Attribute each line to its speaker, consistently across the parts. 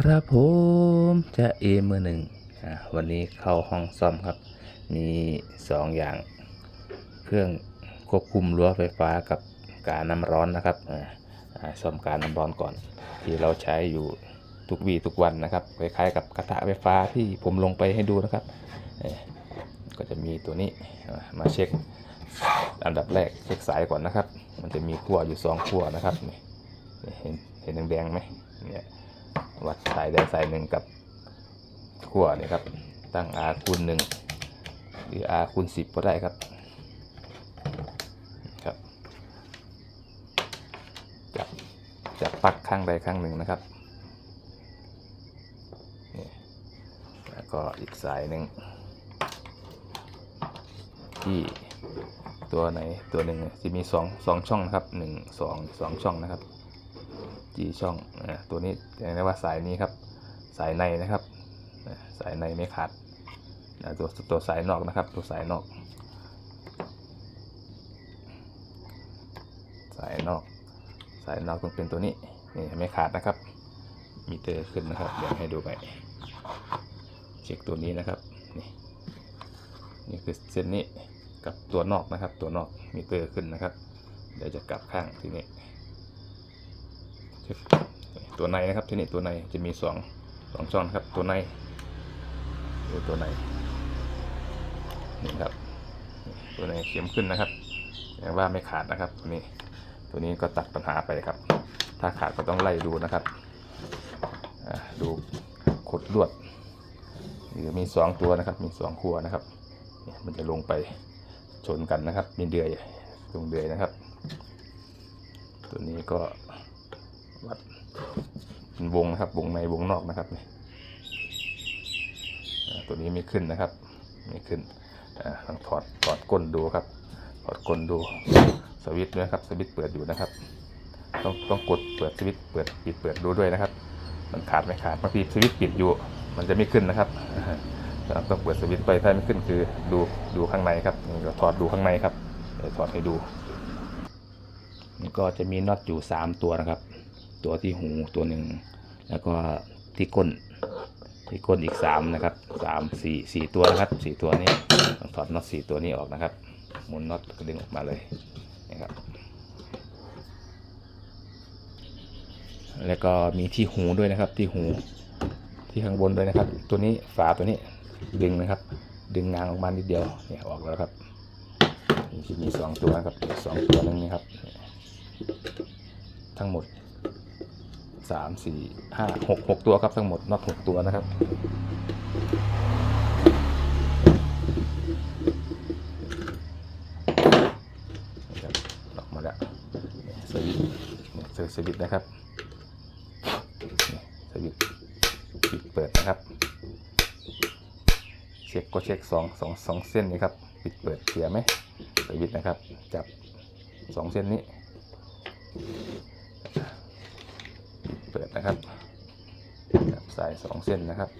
Speaker 1: ครับผมจะเอมือหนึ่งวันนี้เข้าห้องซ่อมครับ มีสองอย่าง เครื่องควบคุมรั้วไฟฟ้ากับการน้ำร้อนนะครับซ่อมการน้ำร้อนก่อน ที่เราใช้อยู่ทุกวีทุกวันนะครับคล้ายๆกับกระทะไฟฟ้าที่ผมลงไปให้ดูนะครับ ก็จะมีตัวนี้มาเช็คอันดับแรกเช็คสายก่อนนะครับ มันจะมีขั้วอยู่สองขั้วนะครับเห็นเห็นแดงๆไหมเนี่ย วัดสายใดสายหนึ่งกับขั้วนี่ครับ ตั้ง R คูณหนึ่งหรือ R คูณสิบก็ได้ครับครับจับจับปักข้างใดข้างหนึ่งนะครับนี่แล้วก็อีกสายหนึ่งที่ตัวไหนตัวหนึ่งจะมีสองสองช่องนะครับหนึ่งสองสองช่องนะครับ จีช่องอ่าตัวนี้เรียกได้ว่าสายนี้ครับ สายในนะครับ สายในไม่ขาดตัวตัวสายนอกนะครับ ตัวสายนอก สายนอก สายนอกต้องเป็นตัวนี้นี่ไม่ขาดนะครับมีเตอร์ขึ้นนะครับเดี๋ยวให้ดูไปเช็คตัวนี้นะครับนี่นี่คือเส้นนี้กับตัวนอกนะครับ ตัวนอกมีเตอร์ขึ้นนะครับ เดี๋ยวจะกลับข้างที่นี่ ตัวในนะครับที่นี่ตัวในจะมีสองสองช่องนครับ ตัวในดูตัวในนี่ครับ ตัวในเข้มขึ้นนะครับแสดงว่าไม่ขาดนะครับ ตัวนี้ตัวนี้ก็ตัดปัญหาไปครับ ถ้าขาดก็ต้องไล่ดูนะครับดูขดลวดหรือมีสองตัวนะครับ มีสองขั้วนะครับมันจะลงไปชนกันนะครับ มีเดือยตรงเดือยนะครับ ตัวนี้ก็ วัดเป็นวงนะครับ วงในวงนอกนะครับนี่อ่าตัวนี้ไม่ขึ้นนะครับ ไม่ขึ้นอ่าต้องถอดถอดก้นดูครับ ถอดก้นดูสวิตช์ด้วยนะครับสวิตช์เปิดอยู่นะครับ ต้องต้องกดเปิดสวิตช์เปิดปิดเปิดดูด้วยนะครับ มันขาดไม่ขาดบางทีสวิตช์ปิดอยู่ มันจะไม่ขึ้นนะครับเราต้องเปิดสวิตช์ไปถ้าไม่ขึ้นคือดูดูข้างในครับนี่ก็ถอดดูข้างในครับเดี๋ยวถอดให้ดูนี่ก็จะมีน็อตอยู่ 3 ตัวนะครับ ตัวที่หูตัวหนึ่งแล้วก็ที่ก้นที่ก้นอีก3นะครับสามสี่สี่ตัวนะครับสี่ตัวนี้ต้องถอดน็อตสี่ตัวนี้ออกนะครับหมุนน็อตก็ดึงออกมาเลยนะครับแล้วก็มีที่หูด้วยนะครับที่หูที่ข้างบนด้วยนะครับ ตัวนี้ฝาตัวนี้ดึงนะครับ ดึงงางออกมานิดเดียวเนี่ยออกแล้วครับนี่มีสองตัวนะครับสองตัวนึงนี่ครับ ทั้งหมด สามสี่ห้าหกหกตัวครับทั้งหมดนอตหกตัวนะครับนี่ครับออกมาแล้วสวิตช์สวิตช์นะครับสวิตช์ปิดเปิดนะครับ เช็คก็เช็คสองสองสองเส้นนี้ครับ ปิดเปิดเสียไหมสวิตช์นะครับ จับสองเส้นนี้ เปิดนะครับสายสองเส้นนะครับ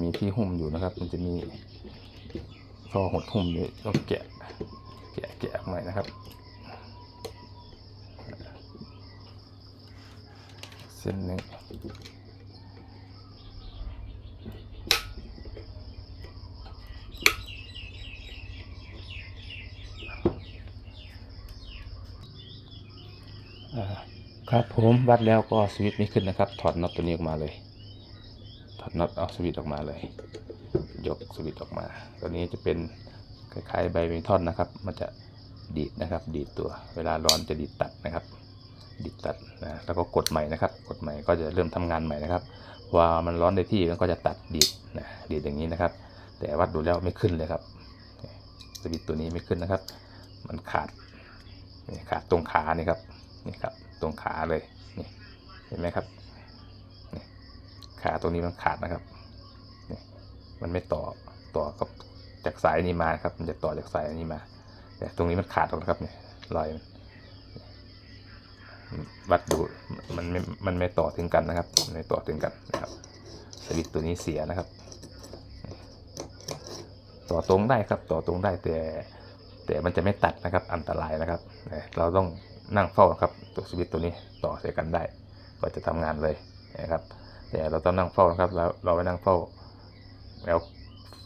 Speaker 1: มีที่หุ้มอยู่นะครับ มันจะมีท่อหดหุ้มอยู่ต้องแกะ แกะแกะหน่อยนะครับ เส้นหนึ่งอ่า ครับผมวัดแล้วก็สวิตช์ไม่ขึ้นนะครับ ถอดน็อตตัวนี้ออกมาเลย ถอดน็อตเอาสวิตช์ออกมาเลย ยกสวิตช์ออกมา ตัวนี้จะเป็นคล้ายๆใบเมทอนนะครับ มันจะดีดนะครับ ดีดตัว เวลาร้อนจะดีดตัดนะครับ ดีดตัดนะ แล้วก็กดใหม่นะครับ กดใหม่ก็จะเริ่มทำงานใหม่นะครับว่ามันร้อนได้ที่มันก็จะตัดดีดนะดีดอย่างนี้นะครับ แต่วัดดูแล้วไม่ขึ้นเลยครับ สวิตช์ตัวนี้ไม่ขึ้นนะครับ มันขาด ขาดตรงขานี่ครับ นี่ครับ ตรงขาเลยนี่เห็นไหมครับขาตรงนี้มันขาดนะครับนี่มันไม่ต่อต่อกับจากสายนี้มาครับ มันจะต่อจากสายอันนี้มาแต่ตรงนี้มันขาดออกนะครับเนี่ยรอยวัดดูมันไม่มันไม่ต่อถึงกันนะครับไม่ต่อถึงกันนะครับสวิตตัวนี้เสียนะครับ ต่อตรงได้ครับต่อตรงได้แต่แต่มันจะไม่ตัดนะครับอันตรายนะครับ เราต้อง นั่งเฝ้าครับตัวสวิตตัวนี้ต่อใส่กันได้ ก็จะทำงานเลยนะครับ แต่เราต้องนั่งเฝ้านะครับแล้วเราไปนั่งเฝ้า แล้ว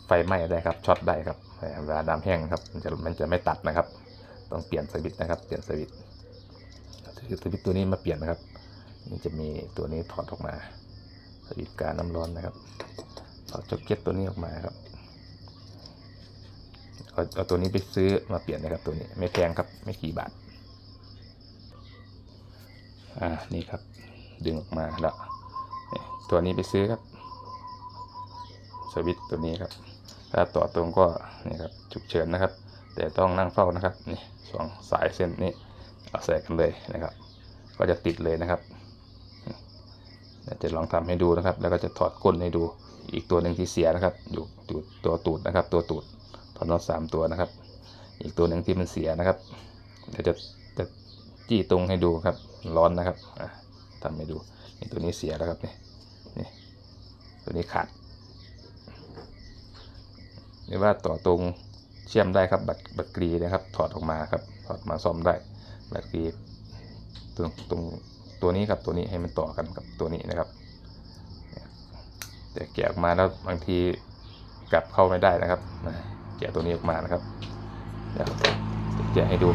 Speaker 1: ไฟไหม้ได้ครับช็อตได้ครับเวลาน้ำแห้งครับมันจะมันจะไม่ตัดนะครับ ต้องเปลี่ยนสวิตนะครับ เปลี่ยนสวิตสวิตตัวนี้มาเปลี่ยนนะครับมันจะมีตัวนี้ถอดออกมาสวิตการน้ำร้อนนะครับถอดจ็อกเก็ตตัวนี้ออกมาครับเอาเอาตัวนี้ไปซื้อมาเปลี่ยนนะครับตัวนี้ไม่แพงครับไม่กี่บาท อ่านี่ครับดึงออกมาแล้วตัวนี้ไปซื้อครับสวิตตัวนี้ครับ ถ้าต่อตรงก็นี่ครับฉุกเฉินนะครับ แต่ต้องนั่งเฝ้านะครับนี่สองสายเส้นนี้เอาใส่กันเลยนะครับ ก็จะติดเลยนะครับจะลองทำให้ดูนะครับ แล้วก็จะถอดก้นให้ดูอีกตัวหนึ่งที่เสียนะครับ อยู่อยู่ตัวตูดนะครับ ตัวตูดถอดน็อตสามตัวนะครับ อีกตัวหนึ่งที่มันเสียนะครับเดี๋ยวจะจะจี้ตรงให้ดูครับ ร้อนนะครับอะทำให้ดูนี่ตัวนี้เสียแล้วครับนี่นี่ตัวนี้ขาดหรือว่าต่อตรงเชื่อมได้ครับบัตรบัตรกรีนะครับ ถอดออกมาครับถอดมาซ่อมได้บัตรกรีตรงตรงตัวนี้ครับตัวนี้ให้มันต่อกันกับตัวนี้นะครับแต่แกะออกมาแล้วบางทีกลับเข้าไม่ได้นะครับแกะตัวนี้ออกมานะครับเดี๋ยวจะแกะให้ดู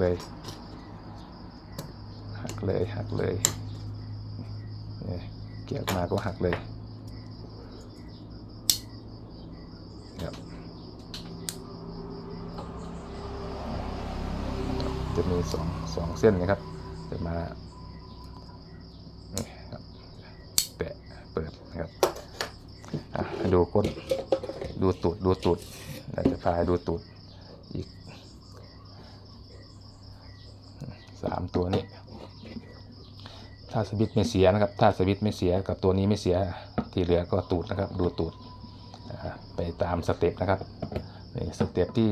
Speaker 1: เลย หักเลยหักเลยเกี่ยวมาก็หักเลยครับจะมีสองสองเส้นนะครับ จะมานี่ครับแตะเปิดนะครับดูก้นดูตูดดูตูดเราจะพาดูตูดอีก สามตัวนี้ ถ้าสวิตช์ไม่เสียนะครับ ถ้าสวิตช์ไม่เสียกับตัวนี้ไม่เสีย ที่เหลือก็ตูดนะครับ ดูตูดไปตามสเต็ปนะครับนี่สเต็ปที่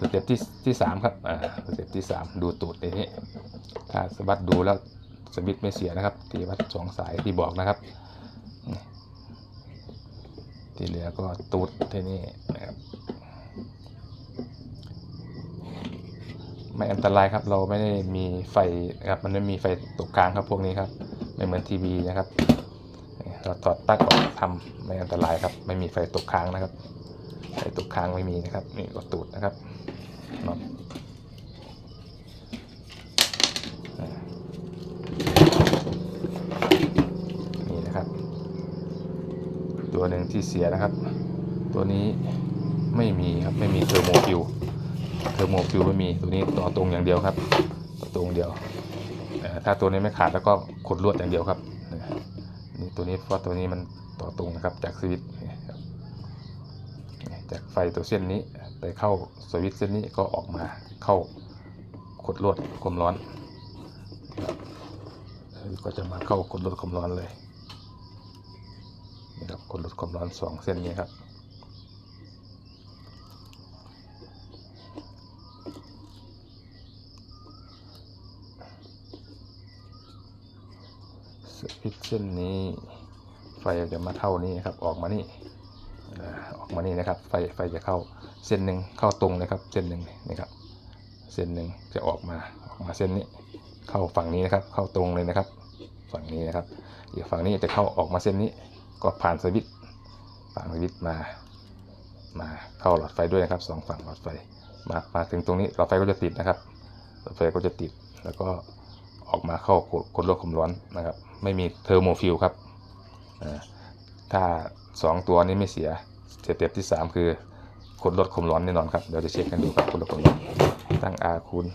Speaker 1: สเต็ปที่ที่สามครับอ่าสเต็ปที่สามดูตูดในนี้ถ้าสวัสดดูแล้วสวิตช์ไม่เสียนะครับ ที่วัดสองสายที่บอกนะครับ ที่เหลือก็ตูดที่นี่นะครับ ไม่อันตรายครับ เราไม่ได้มีไฟนะครับ มันไม่มีไฟตกกลางครับพวกนี้ครับ ไม่เหมือนทีวีนะครับ เราถอดปลั๊กออกทำไม่อันตรายครับ ไม่มีไฟตกค้างนะครับ ไฟตกค้างไม่มีนะครับ นี่ก็ตูดนะครับน็อตนี่นะครับ ตัวหนึ่งที่เสียนะครับ ตัวนี้ไม่มีครับ ไม่มีเทอร์โมฟิว อร์โมฟิวไม่มีตัวนี้ต่อตรงอย่างเดียวครับต่อตรงเดียวถ้าตัวนี้ไม่ขาดแล้วก็ขดลวดอย่างเดียวครับนี่ตัวนี้เพราะตัวนี้มันต่อตรงนะครับจากสวิตจากไฟตัวเส้นนี้ไปเข้าสวิตช์เส้นนี้ก็ออกมาเข้าขดลวดความร้อนก็จะมาเข้าขดลวดความร้อนเลยนี่ครับขดลวดความร้อนสองเส้นนี้ครับ สวิต ช์เส้นนี้ ไฟจะมาเท่านี้ครับ ออกมานี่ออกมานี่นะครับ ไฟไฟจะเข้าเส้นหนึ่งเข้าตรงเลยครับ เส้นหนึ่งนี่ครับ เส้นหนึ่งจะออกมาออกมาเส้นนี้ เข้าฝั่งนี้นะครับ เข้าตรงเลยนะครับ ฝั่งนี้นะครับ อีกฝั่งนี้จะเข้าออกมาเส้นนี้ ก็ผ่านสวิตช์ผ่านสวิตมา มาเข้าหลอดไฟด้วยนะครับสองฝั่งหลอดไฟ มามาถึงตรงนี้หลอดไฟก็จะติดนะครับหลอดไฟก็จะติดแล้วก็ ออกมาเข้ากดลดความร้อนนะครับ ไม่มีเทอร์โมฟิลครับถ้าสองตัวนี้ไม่เสียสเต็ปที่สามคือกดลดความร้อนแน่นอนครับเดี๋ยวจะเช็คกันดูครับกดลดความร้อนตั้ง R คูณ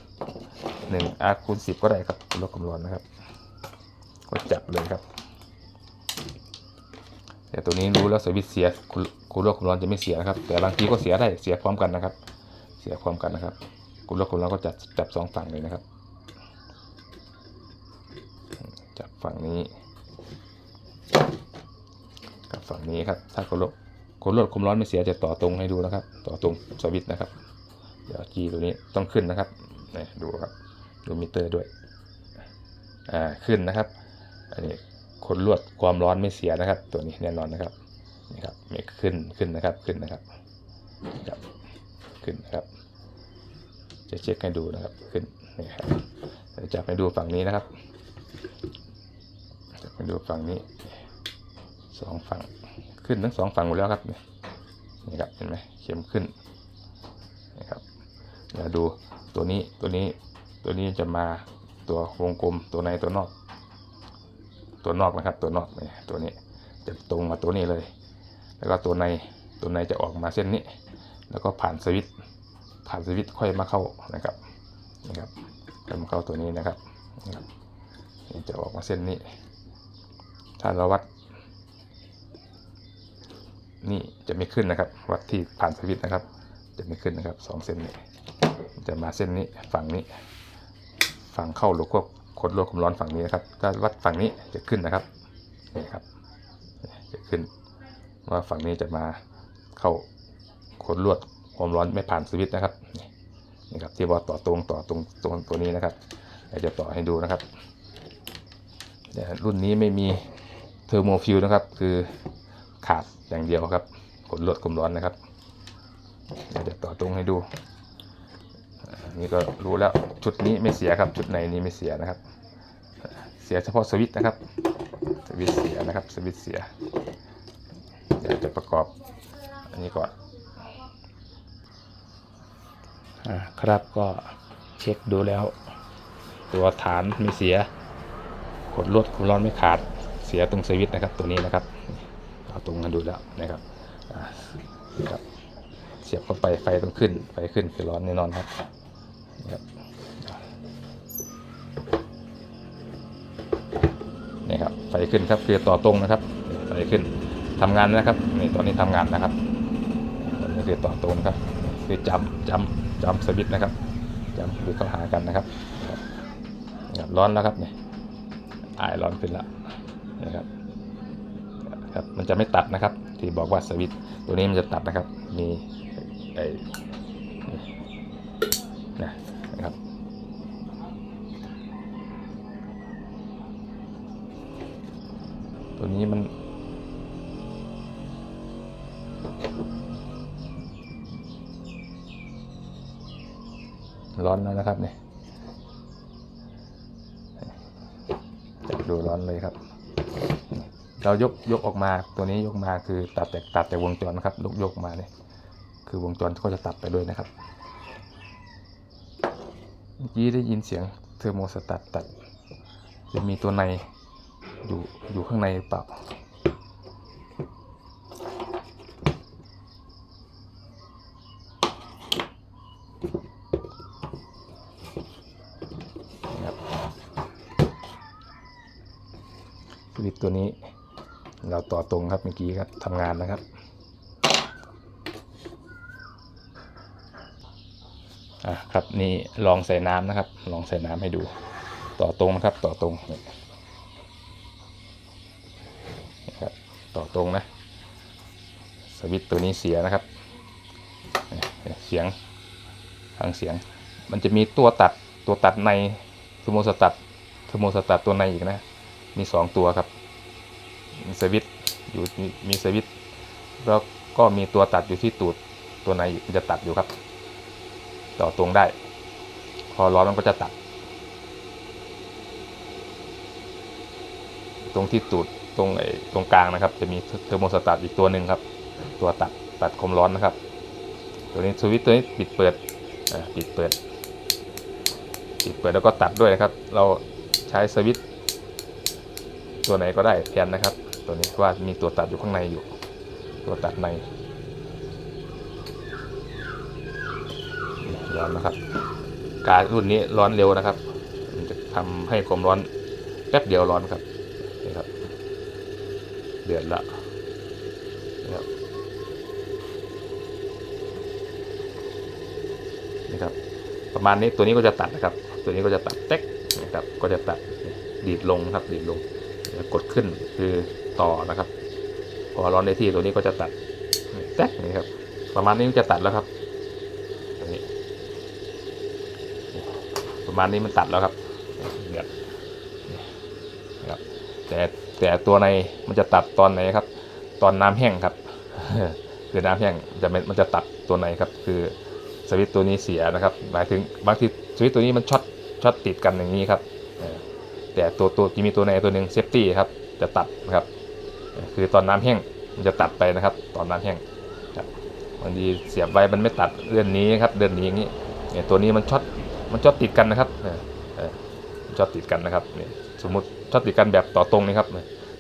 Speaker 1: หนึ่ง R คูณสิบก็ได้ครับกดลดความร้อนนะครับ ก็จับเลยครับแต่ตัวนี้รู้แล้วสวิตเสียคุณคุณลดความร้อนจะไม่เสียนะครับ แต่บางทีก็เสียได้เสียพร้อมกันนะครับ เสียพร้อมกันนะครับคุณลดความร้อนก็จับจับสองฝั่งเลยนะครับ จับ ฝั่งนี้ กับฝั่งนี้ครับ ถ้าคุณลดคุณลดความร้อนไม่เสียจะต่อตรงให้ดูนะครับ ต่อตรงสวิตช์นะครับ เดี๋ยวจีตัวนี้ต้องขึ้นนะครับนี่ดูครับ ดูมิเตอร์ด้วย อ่า ขึ้นนะครับ อันนี้คนลวดความร้อนไม่เสียนะครับ ตัวนี้แน่นอนนะครับ นี่ครับไม่ขึ้น ขึ้นนะครับ ขึ้นนะครับครับขึ้นนะครับ จะเช็คให้ดูนะครับ ขึ้นนี่ครับจะไปดูฝั่งนี้นะครับ จะไปดูฝั่งนี้สองฝั่งขึ้นทั้งสองฝั่งหมดแล้วครับนี่นะครับเห็นไหมเข็มขึ้นนี่ครับเดี๋ยวดูตัวนี้ตัวนี้ตัวนี้จะมาตัววงกลมตัวในตัวนอก ตัวนอกนะครับ ตัวนอกนี่ตัวนี้จะตรงมาตัวนี้เลย แล้วก็ตัวในตัวในจะออกมาเส้นนี้ แล้วก็ผ่านสวิตผ่านสวิตค่อยมาเข้านะครับนะครับค่อยมาเข้าตัวนี้นะครับนะครับนี่จะออกมาเส้นนี้ ถ้าเราวัด นี่จะไม่ขึ้นนะครับ วัดที่ผ่านสวิตนะครับ จะไม่ขึ้นนะครับสองเส้นนี้จะมาเส้นนี้ฝั่งนี้ ฝั่งเข้าหรือควบกดลวดความร้อนฝั่งนี้นะครับ ถ้าวัดฝั่งนี้จะขึ้นนะครับนี่ครับ จะขึ้นว่าฝั่งนี้จะมาเข้าขนลวดความร้อนไม่ผ่านสวิตนะครับนี่ครับที่ว่าต่อตรงต่อตรงตรงตัวนี้นะครับเดี๋ยวจะต่อให้ดูนะครับรุ่นนี้ไม่มี เทอร์โมฟิวนะครับ คือขาดอย่างเดียวครับขนลดความร้อนนะครับเดี๋ยวต่อตรงให้ดูนี่ก็รู้แล้วชุดนี้ไม่เสียครับชุดในนี้ไม่เสียนะครับ เสียเฉพาะสวิตนะครับ สวิตเสียนะครับสวิตเสียเดี๋ยวจะประกอบอันนี้ก่อนอ่าครับก็เช็คดูแล้ว ตัวฐานไม่เสียขดลวดความร้อนไม่ขาด เสียตรงสวิตนะครับตัวนี้นะครับเอาตรงกันดูแล้วนะครับนี่ครับ เสียบเข้าไปไฟต้องขึ้นไฟขึ้นคือร้อนแน่นอนครับนี่ครับนี่ครับไฟขึ้นครับคือต่อตรงนะครับไฟขึ้นทำงานนะครับนี่ตอนนี้ทำงานนะครับตอนนี้คือต่อตรงนะครับคือจำจำจำสวิตนะครับจำคือเข้าหากันนะครับนะครับนะครับร้อนแล้วครับเนี่ยอายร้อนขึ้นแล้ว นะครับครับมันจะไม่ตัดนะครับ ที่บอกว่าสวิตตัวนี้มันจะตัดนะครับมีไอ้นี่นะนะครับตัวนี้มันร้อนแล้วนะครับเนี่ยจับดูร้อนเลยครับ เรายกยกออกมาตัวนี้ยกมาคือตัดแต่ตัดแต่วงจรนะครับยกยกมาเนี่ยคือวงจรก็จะตัดไปด้วยนะครับเมื่อกี้ได้ยินเสียงเทอร์โมสตัตตัด จะมีตัวในอยู่อยู่ข้างในหรือเปล่าสวิตตัวนี้ เราต่อตรงครับเมื่อกี้ครับทำงานนะครับอะครับนี่ลองใส่น้ำนะครับ ลองใส่น้ำให้ดู ต่อตรงนะครับ ต่อตรงนี่นะครับต่อตรงนะ สวิตตัวนี้เสียนะครับ เสียงฟังเสียง มันจะมีตัวตัดตัวตัดในเทอร์โมสตัตเทอร์โมสตัตตัวในอีกนะ มีสองตัวครับ มีสวิตอยู่มีมีสวิตแล้วก็มีตัวตัดอยู่ที่ตูดตัวในมันจะตัดอยู่ครับ ต่อตรงได้ พอร้อนมันก็จะตัด ตรงที่ตูดตรงไอ้ตรงกลางนะครับ จะมีเทอร์โมสตัตอีกตัวหนึ่งครับ ตัวตัดตัดความร้อนนะครับ ตัวนี้สวิตตัวนี้ปิดเปิดปิดเปิดปิดเปิดแล้วก็ตัดด้วยนะครับ เราใช้สวิตตัวไหนก็ได้แทนนะครับ ตัวนี้ว่ามีตัวตัดอยู่ข้างในอยู่ ตัวตัดในร้อนนะครับ การรุ่นนี้ร้อนเร็วนะครับมันจะทำให้ความร้อนแป๊บเดียวร้อนครับนี่ครับ เดือดละนี่ครับนี่ครับ ประมาณนี้ตัวนี้ก็จะตัดนะครับ ตัวนี้ก็จะตัดเต็กนะครับก็จะตัดดีดลงครับดีดลงกดขึ้นคือ ต่อนะครับ พอร้อนในที่ตัวนี้ก็จะตัดแต็กนี่ครับ ประมาณนี้จะตัดแล้วครับตัวนี้ประมาณนี้มันตัดแล้วครับเดือดนี่นะครับ แต่แต่ตัวในมันจะตัดตอนไหนครับ ตอนน้ำแห้งครับคือน้ำแห้งจะมันจะตัดตัวไหนครับ คือสวิตตัวนี้เสียนะครับ หมายถึงบางทีสวิตตัวนี้มันช็อตช็อตติดกันอย่างนี้ครับแต่ตัวตัวที่มีตัวในตัวหนึ่งเซฟตี้ครับ จะตัดนะครับ คือตอนน้ำแห้งมันจะตัดไปนะครับ ตอนน้ำแห้งบางทีเสียบไว้มันไม่ตัดเดือนนี้ครับ เดือนนี้อย่างนี้เนี่ยตัวนี้มันช็อตมันช็อตติดกันนะครับเออเออมันช็อตติดกันนะครับเนี่ยสมมติช็อตติดกันแบบต่อตรงนี้ครับ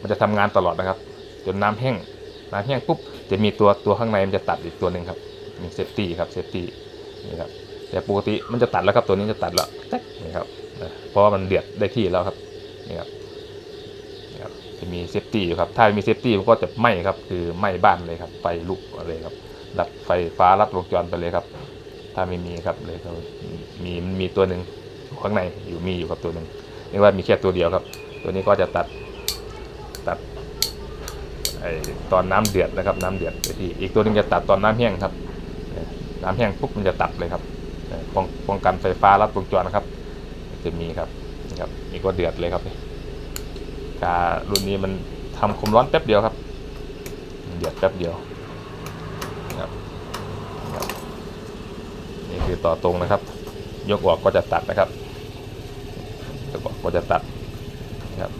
Speaker 1: มันจะทำงานตลอดนะครับ จนน้ำแห้งน้ำแห้งปุ๊บจะมีตัวตัวข้างในมันจะตัดอีกตัวหนึ่งครับมีเซฟตี้ครับเซฟตี้นี่ครับแต่ปกติมันจะตัดแล้วครับตัวนี้จะตัดแล้วนี่ครับเพราะว่ามันเดือดได้ที่แล้วครับนี่ครับ จะมีเซฟตี้อยู่ครับ ถ้าไม่มีเซฟตี้มันก็จะไหม้ครับ คือไหม้บ้านเลยครับ ไฟลุกอะไรครับดับไฟฟ้าลัดวงจรไปเลยครับ ถ้าไม่มีครับเลยก็มีมีตัวหนึ่งข้างในอยู่มีอยู่ครับตัวหนึ่งเรียกว่ามีแค่ตัวเดียวครับ ตัวนี้ก็จะตัดตัดไอตอนน้ำเดือดนะครับ น้ำเดือดที่อีกตัวหนึงจะตัดตอนน้ำแห้งครับนี่ยน้ำแห้งปุ๊บมันจะตัดเลยครับป้องป้องกันไฟฟ้ารัดวงจรนะครับ จะมีครับนี่ครับนี่ก็เดือดเลยครับนี่ การุ่นนี้มันทำความร้อนแป๊บเดียวครับเดือดแป๊บเดียวครับนี่คือต่อตรงนะครับ ยกออกก็จะตัดนะครับยกออกก็จะตัดนะครับ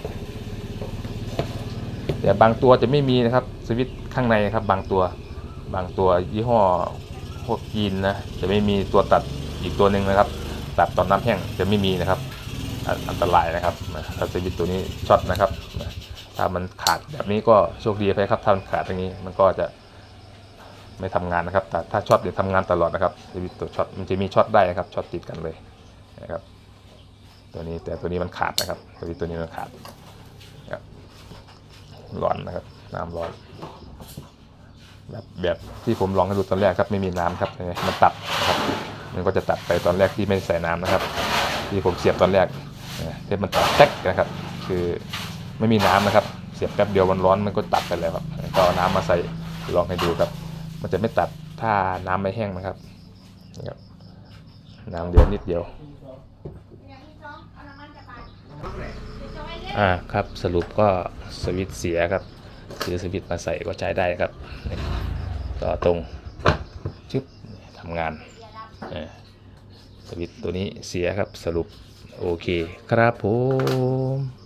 Speaker 1: แต่บางตัวจะไม่มีนะครับสวิตช์ข้างในครับ บางตัวบางตัวยี่ห้อพวกจีนนะจะไม่มีตัวตัดอีกตัวหนึ่งนะครับ ตัดตอนน้ำแห้งจะไม่มีนะครับ อันตรายนะครับถ้าสวิตตัวนี้ช็อตนะครับ ถ้ามันขาดแบบนี้ก็โชคดีไปครับถ้ามันขาดอย่างนี้มันก็จะไม่ทำงานนะครับ แต่ถ้าช็อตเดี๋ยวทำงานตลอดนะครับสวิตตัวช็อตมันจะมีช็อตได้นะครับช็อตติดกันเลยนะครับ ตัวนี้แต่ตัวนี้มันขาดนะครับสวิตช์ตัวนี้มันขาดร้อนนะครับน้ำร้อนแบบแบบที่ผมลองให้ดูตอนแรกครับไม่มีน้ำครับมันตัดนะครับมันก็จะตัดไปตอนแรกที่ไม่ใส่น้ำนะครับ ที่ผมเสียบตอนแรก เนี่ยที่มันตัดแท็กนะครับ คือไม่มีน้ำนะครับ เสียบแป๊บเดียวมันร้อนมันก็ตัดไปแล้วครับก็เอาน้ำมาใส่ลองให้ดูครับ มันจะไม่ตัดถ้าน้ำไม่แห้งนะครับนี่ครับน้ำเดียวนิดเดียวอ่าครับสรุปก็สวิตช์เสียครับซื้อสวิตช์มาใส่ก็ใช้ได้ครับนี่ต่อตรงชึบทำงานเออสวิตช์ตัวนี้เสียครับสรุป โอเค ครับผม